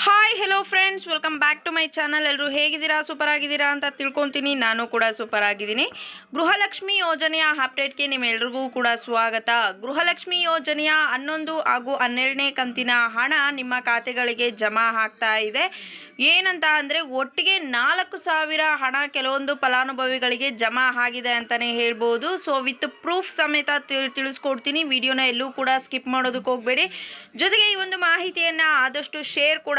Hi hello friends welcome back to my channel ಎಲ್ಲರೂ ಹೇಗಿದ್ದೀರಾ? Super ಆಗಿದ್ದೀರಾ ಅಂತ ತಿಳ್ಕೊತೀನಿ. ನಾನು ಕೂಡ ಸೂಪರ್ ಆಗಿದ್ದೀನಿ. ಗೃಹಲಕ್ಷ್ಮಿ ಯೋಜನೆಯ ಅಪ್ಡೇಟ್ಗೆ ನಿಮ್ಮೆಲ್ರಿಗೂ ಕೂಡ ಸ್ವಾಗತ. ಗೃಹಲಕ್ಷ್ಮಿ ಯೋಜನೆಯ ಹನ್ನೊಂದು ಹಾಗೂ ಹನ್ನೆರಡನೇ ಕಂತಿನ ಹಣ ನಿಮ್ಮ ಖಾತೆಗಳಿಗೆ ಜಮಾ ಆಗ್ತಾ ಇದೆ. ಏನಂತ ಅಂದರೆ ಒಟ್ಟಿಗೆ ನಾಲ್ಕು ಸಾವಿರ ಹಣ ಕೆಲವೊಂದು ಫಲಾನುಭವಿಗಳಿಗೆ ಜಮಾ ಆಗಿದೆ ಅಂತಲೇ ಹೇಳ್ಬೋದು. ಸೊ ವಿತ್ ಪ್ರೂಫ್ ಸಮೇತ ತಿಳಿಸ್ಕೊಡ್ತೀನಿ. ವಿಡಿಯೋನ ಎಲ್ಲೂ ಕೂಡ ಸ್ಕಿಪ್ ಮಾಡೋದಕ್ಕೆ ಹೋಗಬೇಡಿ. ಜೊತೆಗೆ ಈ ಒಂದು ಮಾಹಿತಿಯನ್ನು ಆದಷ್ಟು ಶೇರ್ ಕೂಡ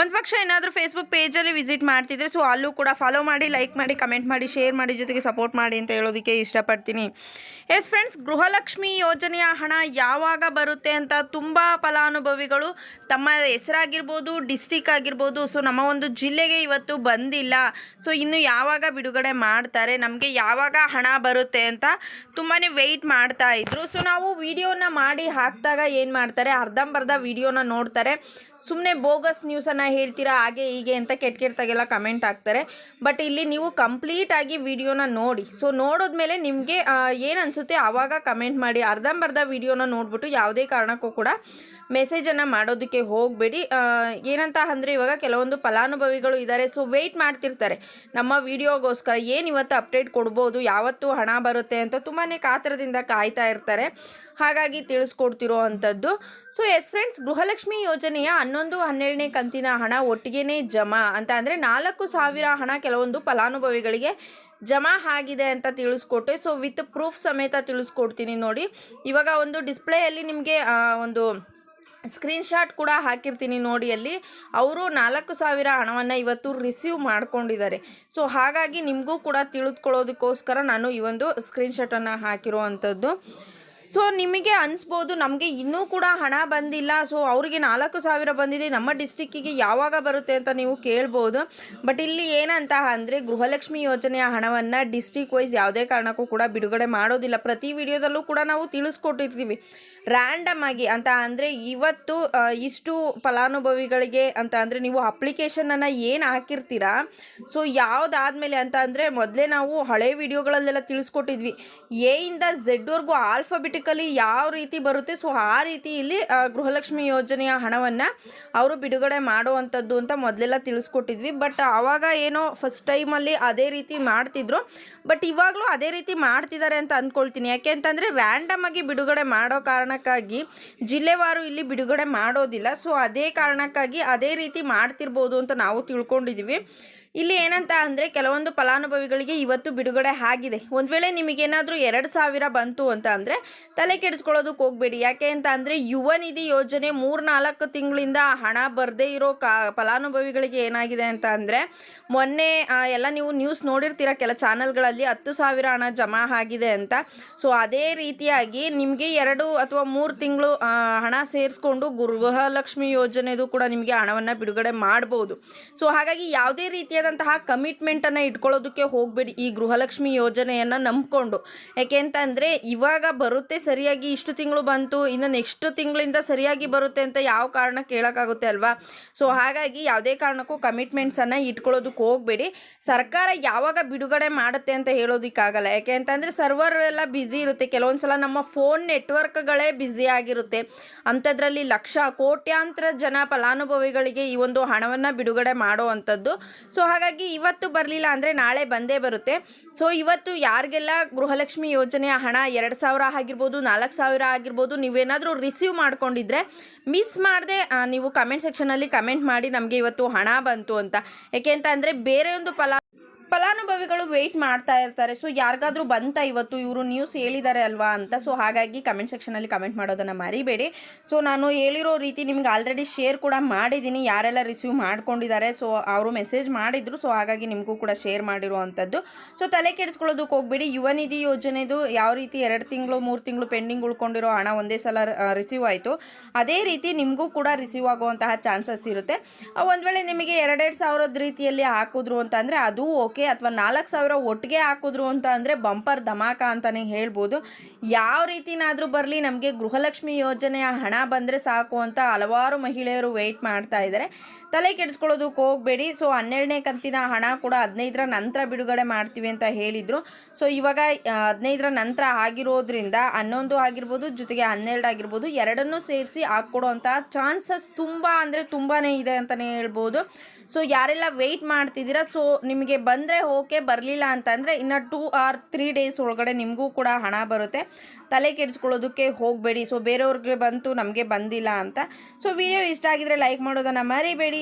ಒಂದು ಪಕ್ಷ ಏನಾದರೂ ಫೇಸ್ಬುಕ್ ಪೇಜಲ್ಲಿ ವಿಸಿಟ್ ಮಾಡ್ತಿದ್ರೆ ಸೊ ಅಲ್ಲೂ ಕೂಡ ಫಾಲೋ ಮಾಡಿ ಲೈಕ್ ಮಾಡಿ ಕಮೆಂಟ್ ಮಾಡಿ ಶೇರ್ ಮಾಡಿ, ಜೊತೆಗೆ ಸಪೋರ್ಟ್ ಮಾಡಿ ಅಂತ ಹೇಳೋದಕ್ಕೆ ಇಷ್ಟಪಡ್ತೀನಿ. ಎಸ್ ಫ್ರೆಂಡ್ಸ್ ಗೃಹಲಕ್ಷ್ಮಿ ಯೋಜನೆಯ ಹಣ ಯಾವಾಗ ಬರುತ್ತೆ ಅಂತ ತುಂಬ ಫಲಾನುಭವಿಗಳು ತಮ್ಮ ಹೆಸರಾಗಿರ್ಬೋದು ಡಿಸ್ಟಿಕ್ ಆಗಿರ್ಬೋದು ಸೊ ನಮ್ಮ ಒಂದು ಜಿಲ್ಲೆಗೆ ಇವತ್ತು ಬಂದಿಲ್ಲ. ಸೊ ಇನ್ನು ಯಾವಾಗ ಬಿಡುಗಡೆ ಮಾಡ್ತಾರೆ, ನಮಗೆ ಯಾವಾಗ ಹಣ ಬರುತ್ತೆ ಅಂತ ತುಂಬಾ ವೆಯ್ಟ್ ಮಾಡ್ತಾ ಇದ್ರು. ಸೊ ನಾವು ವಿಡಿಯೋನ ಮಾಡಿ ಹಾಕಿದಾಗ ಏನು ಮಾಡ್ತಾರೆ, ಅರ್ಧಂಬರ್ಧ ವಿಡಿಯೋನ ನೋಡ್ತಾರೆ. ಸುಮ್ಮನೆ ಬೋಗಸ್ ನ್ಯೂಸನ್ನು ಹೇಳ್ತೀರಾ, ಹಾಗೆ ಹೀಗೆ ಅಂತ ಕೆಟ್ಟ ಕೆಟ್ಟದಾಗೆಲ್ಲ ಕಮೆಂಟ್ ಹಾಕ್ತಾರೆ. ಬಟ್ ಇಲ್ಲಿ ನೀವು ಕಂಪ್ಲೀಟಾಗಿ ವಿಡಿಯೋನ ನೋಡಿ. ಸೊ ನೋಡಿದ್ಮೇಲೆ ನಿಮಗೆ ಏನು ಅನಿಸುತ್ತೆ ಆವಾಗ ಕಮೆಂಟ್ ಮಾಡಿ, ಅರ್ಧಂಬರ್ಧ ವಿಡಿಯೋನ ನೋಡ್ಬಿಟ್ಟು ಯಾವುದೇ ಕಾರಣಕ್ಕೂ ಕೂಡ ಮೆಸೇಜನ್ನು ಮಾಡೋದಕ್ಕೆ ಹೋಗಬೇಡಿ. ಏನಂತ ಅಂದರೆ ಇವಾಗ ಕೆಲವೊಂದು ಫಲಾನುಭವಿಗಳು ಇದ್ದಾರೆ ಸೊ ವೆಯ್ಟ್ ಮಾಡ್ತಿರ್ತಾರೆ. ನಮ್ಮ ವಿಡಿಯೋಗೋಸ್ಕರ ಏನು ಇವತ್ತು ಅಪ್ಡೇಟ್ ಕೊಡ್ಬೋದು, ಯಾವತ್ತು ಹಣ ಬರುತ್ತೆ ಅಂತ ತುಂಬಾ ಕಾತರದಿಂದ ಕಾಯ್ತಾ ಇರ್ತಾರೆ. ಹಾಗಾಗಿ ತಿಳಿಸ್ಕೊಡ್ತಿರೋ ಅಂಥದ್ದು. ಸೊ ಎಸ್ ಫ್ರೆಂಡ್ಸ್ ಗೃಹಲಕ್ಷ್ಮಿ ಯೋಜನೆಯ ಹನ್ನೊಂದು, ಹನ್ನೆರಡನೇ ಕಂತಿನ ಹಣ ಒಟ್ಟಿಗೆನೇ ಜಮಾ ಅಂತ ಅಂದರೆ ನಾಲ್ಕು ಸಾವಿರ ಹಣ ಕೆಲವೊಂದು ಫಲಾನುಭವಿಗಳಿಗೆ ಜಮಾ ಆಗಿದೆ ಅಂತ ತಿಳಿಸ್ಕೊಟ್ಟೆ. ಸೊ ವಿತ್ ಪ್ರೂಫ್ ಸಮೇತ ತಿಳಿಸ್ಕೊಡ್ತೀನಿ ನೋಡಿ. ಇವಾಗ ಒಂದು ಡಿಸ್ಪ್ಲೇಯಲ್ಲಿ ನಿಮಗೆ ಒಂದು ಸ್ಕ್ರೀನ್ಶಾಟ್ ಕೂಡ ಹಾಕಿರ್ತೀನಿ ನೋಡಿ ಅಲ್ಲಿ. ಅವರು ನಾಲ್ಕು ಸಾವಿರ ಹಣವನ್ನು ಇವತ್ತು ರಿಸೀವ್ ಮಾಡ್ಕೊಂಡಿದ್ದಾರೆ. ಸೊ ಹಾಗಾಗಿ ನಿಮಗೂ ಕೂಡ ತಿಳಿದುಕೊಳ್ಳೋದಕ್ಕೋಸ್ಕರ ನಾನು ಈ ಒಂದು ಸ್ಕ್ರೀನ್ಶಾಟನ್ನು ಹಾಕಿರೋ ಅಂಥದ್ದು ಸೊ ನಿಮಗೆ ಅನಿಸ್ಬೋದು, ನಮಗೆ ಇನ್ನೂ ಕೂಡ ಹಣ ಬಂದಿಲ್ಲ. ಸೊ ಅವರಿಗೆ ನಾಲ್ಕು ಸಾವಿರ ಬಂದಿದೆ. ನಮ್ಮ ಡಿಸ್ಟಿಕ್ಕಿಗೆ ಯಾವಾಗ ಬರುತ್ತೆ ಅಂತ ನೀವು ಕೇಳ್ಬೋದು. ಬಟ್ ಇಲ್ಲಿ ಏನಂತ ಅಂದರೆ, ಗೃಹಲಕ್ಷ್ಮಿ ಯೋಜನೆಯ ಹಣವನ್ನು ಡಿಸ್ಟಿಕ್ ವೈಸ್ ಯಾವುದೇ ಕಾರಣಕ್ಕೂ ಕೂಡ ಬಿಡುಗಡೆ ಮಾಡೋದಿಲ್ಲ. ಪ್ರತಿ ವಿಡಿಯೋದಲ್ಲೂ ಕೂಡ ನಾವು ತಿಳಿಸ್ಕೊಟ್ಟಿರ್ತೀವಿ. ರ್ಯಾಂಡಮ್ ಆಗಿ ಅಂತ ಅಂದರೆ, ಇವತ್ತು ಇಷ್ಟು ಫಲಾನುಭವಿಗಳಿಗೆ ಅಂತ ಅಂದರೆ, ನೀವು ಅಪ್ಲಿಕೇಶನನ್ನು ಏನು ಹಾಕಿರ್ತೀರಾ? ಸೊ ಯಾವುದಾದ್ಮೇಲೆ ಅಂತ ಅಂದರೆ, ಮೊದಲೇ ನಾವು ಹಳೆ ವಿಡಿಯೋಗಳಲ್ಲೆಲ್ಲ ತಿಳಿಸ್ಕೊಟ್ಟಿದ್ವಿ. ಎ ಇಂದ ಝೆಡ್ವರೆಗೂ ಆಲ್ಫಾಬೆಟಿಕಲಿ ಯಾವ ರೀತಿ ಬರುತ್ತೆ, ಸೊ ಆ ರೀತಿ ಇಲ್ಲಿ ಗೃಹಲಕ್ಷ್ಮಿ ಯೋಜನೆಯ ಹಣವನ್ನು ಅವರು ಬಿಡುಗಡೆ ಮಾಡುವಂಥದ್ದು ಅಂತ ಮೊದಲೆಲ್ಲ ತಿಳಿಸ್ಕೊಟ್ಟಿದ್ವಿ. ಬಟ್ ಆವಾಗ ಏನೋ ಫಸ್ಟ್ ಟೈಮಲ್ಲಿ ಅದೇ ರೀತಿ ಮಾಡ್ತಿದ್ರು. ಬಟ್ ಇವಾಗಲೂ ಅದೇ ರೀತಿ ಮಾಡ್ತಿದ್ದಾರೆ ಅಂತ ಅಂದ್ಕೊಳ್ತೀನಿ ಯಾಕೆ ಅಂತಂದರೆ ರ್ಯಾಂಡಮ್ ಆಗಿ ಬಿಡುಗಡೆ ಮಾಡೋ ಕಾರಣಕ್ಕಾಗಿ ಜಿಲ್ಲೆವಾರು ಇಲ್ಲಿ ಬಿಡುಗಡೆ ಮಾಡೋದಿಲ್ಲ. ಸೊ ಅದೇ ಕಾರಣಕ್ಕಾಗಿ ಅದೇ ರೀತಿ ಮಾಡ್ತಿರ್ಬೋದು ಅಂತ ನಾವು ತಿಳ್ಕೊಂಡಿದ್ದೀವಿ ಇಲ್ಲಿ ಏನಂತ ಅಂದರೆ ಕೆಲವೊಂದು ಫಲಾನುಭವಿಗಳಿಗೆ ಇವತ್ತು ಬಿಡುಗಡೆ ಆಗಿದೆ. ಒಂದು ವೇಳೆ ನಿಮಗೇನಾದರೂ ಎರಡು ಸಾವಿರ ಬಂತು ಅಂತ ಅಂದರೆ ತಲೆ ಕೆಡಿಸ್ಕೊಳ್ಳೋದಕ್ಕೆ ಹೋಗಬೇಡಿ. ಯಾಕೆ ಅಂತ ಅಂದರೆ ಯುವ ನಿಧಿ ಯೋಜನೆ ಮೂರ್ನಾಲ್ಕು ತಿಂಗಳಿಂದ ಹಣ ಬರದೇ ಇರೋ ಕಾ ಫಲಾನುಭವಿಗಳಿಗೆ ಏನಾಗಿದೆ ಅಂತ ಅಂದರೆ ಮೊನ್ನೆ ಎಲ್ಲ ನೀವು ನ್ಯೂಸ್ ನೋಡಿರ್ತೀರ, ಕೆಲ ಚಾನಲ್ಗಳಲ್ಲಿ ಹತ್ತು ಸಾವಿರ ಹಣ ಜಮಾ ಆಗಿದೆ ಅಂತ. ಸೊ ಅದೇ ರೀತಿಯಾಗಿ ನಿಮಗೆ ಎರಡು ಅಥವಾ ಮೂರು ತಿಂಗಳು ಹಣ ಸೇರಿಸ್ಕೊಂಡು ಗೃಹಲಕ್ಷ್ಮಿ ಯೋಜನೆದು ಕೂಡ ನಿಮಗೆ ಹಣವನ್ನು ಬಿಡುಗಡೆ ಮಾಡ್ಬೋದು. ಸೊ ಹಾಗಾಗಿ ಯಾವುದೇ ರೀತಿಯಾದಂತಹ ಕಮಿಟ್ಮೆಂಟನ್ನು ಇಟ್ಕೊಳ್ಳೋದಕ್ಕೆ ಹೋಗಬೇಡಿ. ಈ ಗೃಹಲಕ್ಷ್ಮಿ ಯೋಜನೆಯನ್ನು ನಂಬ್ಕೊಂಡು. ಯಾಕೆ ಅಂತಂದರೆ ಇವಾಗ ಬರುತ್ತೆ ಸರಿಯಾಗಿ ಇಷ್ಟು ತಿಂಗಳು ಬಂತು, ಇನ್ನು ನೆಕ್ಸ್ಟ್ ತಿಂಗಳಿಂದ ಸರಿಯಾಗಿ ಬರುತ್ತೆ ಅಂತ ಯಾವ ಕಾರಣ ಕೇಳೋಕ್ಕಾಗುತ್ತೆ ಅಲ್ವಾ? ಸೊ ಹಾಗಾಗಿ ಯಾವುದೇ ಕಾರಣಕ್ಕೂ ಕಮಿಟ್ಮೆಂಟ್ಸನ್ನು ಇಟ್ಕೊಳ್ಳೋದಕ್ಕೆ ಹೋಗಬೇಡಿ. ಸರ್ಕಾರ ಯಾವಾಗ ಬಿಡುಗಡೆ ಮಾಡುತ್ತೆ ಅಂತ ಹೇಳೋದಕ್ಕಾಗಲ್ಲ. ಯಾಕೆ ಅಂತಂದರೆ ಸರ್ವರ್ ಎಲ್ಲ ಬ್ಯುಸಿ ಇರುತ್ತೆ. ಕೆಲವೊಂದು ಸಲ ನಮ್ಮ ಫೋನ್ ನೆಟ್ವರ್ಕ್ಗಳೇ ಬ್ಯುಸಿ ಆಗಿರುತ್ತೆ. ಅಂಥದ್ರಲ್ಲಿ ಲಕ್ಷ ಕೋಟ್ಯಾಂತರ ಜನ ಫಲಾನುಭವಿಗಳಿಗೆ ಈ ಒಂದು ಹಣವನ್ನು ಬಿಡುಗಡೆ ಮಾಡೋ ಅಂಥದ್ದು ಸೊ ಹಾಗಾಗಿ ಇವತ್ತು ಬರಲಿಲ್ಲ ಅಂದರೆ ನಾಳೆ ಬಂದೇ ಬರುತ್ತೆ. ಸೊ ಇವತ್ತು ಯಾರಿಗೆಲ್ಲ ಗೃಹಲಕ್ಷ್ಮಿ ಯೋಜನೆಯ ಹಣ ಎರಡು ಸಾವಿರ ಆಗಿರ್ಬೋದು, ನಾಲ್ಕು ಸಾವಿರ ಆಗಿರ್ಬೋದು ನೀವೇನಾದರೂ ರಿಸೀವ್ ಮಾಡ್ಕೊಂಡಿದ್ರೆ ಮಿಸ್ ಮಾಡದೆ ನೀವು ಕಮೆಂಟ್ ಸೆಕ್ಷನಲ್ಲಿ ಕಮೆಂಟ್ ಮಾಡಿ ನಮಗೆ ಇವತ್ತು ಹಣ ಬಂತು ಅಂತ. ಯಾಕೆ ಅಂತ ಅಂದರೆ ಬೇರೆ ಒಂದು ಫಲ ಫಲಾನುಭವಿಗಳು ವೆಯ್ಟ್ ಮಾಡ್ತಾ ಇರ್ತಾರೆ. ಸೊ ಯಾರಿಗಾದ್ರೂ ಬಂತ ಇವತ್ತು? ಇವರು ನ್ಯೂಸ್ ಹೇಳಿದ್ದಾರೆ ಅಲ್ವಾ ಅಂತ. ಸೊ ಹಾಗಾಗಿ ಕಮೆಂಟ್ ಸೆಕ್ಷನಲ್ಲಿ ಕಮೆಂಟ್ ಮಾಡೋದನ್ನು ಮರಿಬೇಡಿ. ಸೊ ನಾನು ಹೇಳಿರೋ ರೀತಿ ನಿಮ್ಗೆ ಆಲ್ರೆಡಿ ಶೇರ್ ಕೂಡ ಮಾಡಿದ್ದೀನಿ. ಯಾರೆಲ್ಲ ರಿಸೀವ್ ಮಾಡ್ಕೊಂಡಿದ್ದಾರೆ ಸೊ ಅವರು ಮೆಸೇಜ್ ಮಾಡಿದ್ರು. ಸೊ ಹಾಗಾಗಿ ನಿಮಗೂ ಕೂಡ ಶೇರ್ ಮಾಡಿರುವಂಥದ್ದು ಸೊ ತಲೆ ಕೆಡಿಸ್ಕೊಳ್ಳೋದಕ್ಕೆ ಹೋಗ್ಬೇಡಿ. ಯುವ ನಿಧಿ ಯೋಜನೆದು ಯಾವ ರೀತಿ ಎರಡು ತಿಂಗಳು, ಮೂರು ತಿಂಗಳು ಪೆಂಡಿಂಗ್ ಉಳ್ಕೊಂಡಿರೋ ಹಣ ಒಂದೇ ಸಲ ರಿಸೀವ್ ಆಯಿತು. ಅದೇ ರೀತಿ ನಿಮಗೂ ಕೂಡ ರಿಸೀವ್ ಆಗುವಂತಹ ಚಾನ್ಸಸ್ ಇರುತ್ತೆ. ಒಂದು ವೇಳೆ ನಿಮಗೆ ಎರಡೆರಡು ಸಾವಿರದ ರೀತಿಯಲ್ಲಿ ಹಾಕಿದ್ರು ಅಂತ ಅಂದರೆ, ಅದು ಓಕೆ ಹಾಕೋದಕ್ಕೆ ಅಥವಾ ನಾಲ್ಕು ಸಾವಿರ ಒಟ್ಟಿಗೆ ಹಾಕಿದ್ರು ಅಂತ ಅಂದರೆ ಬಂಪರ್ ಧಮಾಕ ಅಂತಲೇ ಹೇಳ್ಬೋದು. ಯಾವ ರೀತಿನಾದರೂ ಬರಲಿ ನಮಗೆ ಗೃಹಲಕ್ಷ್ಮಿ ಯೋಜನೆಯ ಹಣ ಬಂದರೆ ಸಾಕು ಅಂತ ಹಲವಾರು ಮಹಿಳೆಯರು ವೆಯ್ಟ್ ಮಾಡ್ತಾ ಇದ್ದಾರೆ. ತಲೆ ಕೆಡಿಸ್ಕೊಳ್ಳೋದಕ್ಕೆ ಹೋಗಬೇಡಿ. ಸೊ, ಹನ್ನೆರಡನೇ ಕಂತಿನ ಹಣ ಕೂಡ ಹದಿನೈದರ ನಂತರ ಬಿಡುಗಡೆ ಮಾಡ್ತೀವಿ ಅಂತ ಹೇಳಿದರು. ಸೊ, ಇವಾಗ ಹದಿನೈದರ ನಂತರ ಆಗಿರೋದ್ರಿಂದ ಹನ್ನೊಂದು ಆಗಿರ್ಬೋದು, ಜೊತೆಗೆ ಹನ್ನೆರಡು ಆಗಿರ್ಬೋದು, ಎರಡನ್ನೂ ಸೇರಿಸಿ ಹಾಕ್ಕೊಡೋಂಥ ಚಾನ್ಸಸ್ ತುಂಬ ಅಂದರೆ ತುಂಬಾ ಇದೆ ಅಂತಲೇ ಹೇಳ್ಬೋದು. ಸೊ, ಯಾರೆಲ್ಲ ವೆಯ್ಟ್ ಮಾಡ್ತಿದ್ದೀರಾ, ಸೊ, ನಿಮಗೆ ಬಂದರೆ ಓಕೆ ಬರಲಿಲ್ಲ ಅಂತಂದರೆ ಇನ್ನು ಟೂ ಆರ್ ತ್ರೀ ಡೇಸ್ ಒಳಗಡೆ ನಿಮಗೂ ಕೂಡ ಹಣ ಬರುತ್ತೆ. ತಲೆ ಕೆಡಿಸ್ಕೊಳ್ಳೋದಕ್ಕೆ ಹೋಗಬೇಡಿ. ಸೊ, ಬೇರೆಯವ್ರಿಗೆ ಬಂತು, ನಮಗೆ ಬಂದಿಲ್ಲ ಅಂತ. ಸೊ ವಿಡಿಯೋ ಇಷ್ಟ ಆಗಿದ್ರೆ ಲೈಕ್ ಮಾಡೋದನ್ನು ಮರಿಬೇಡಿ.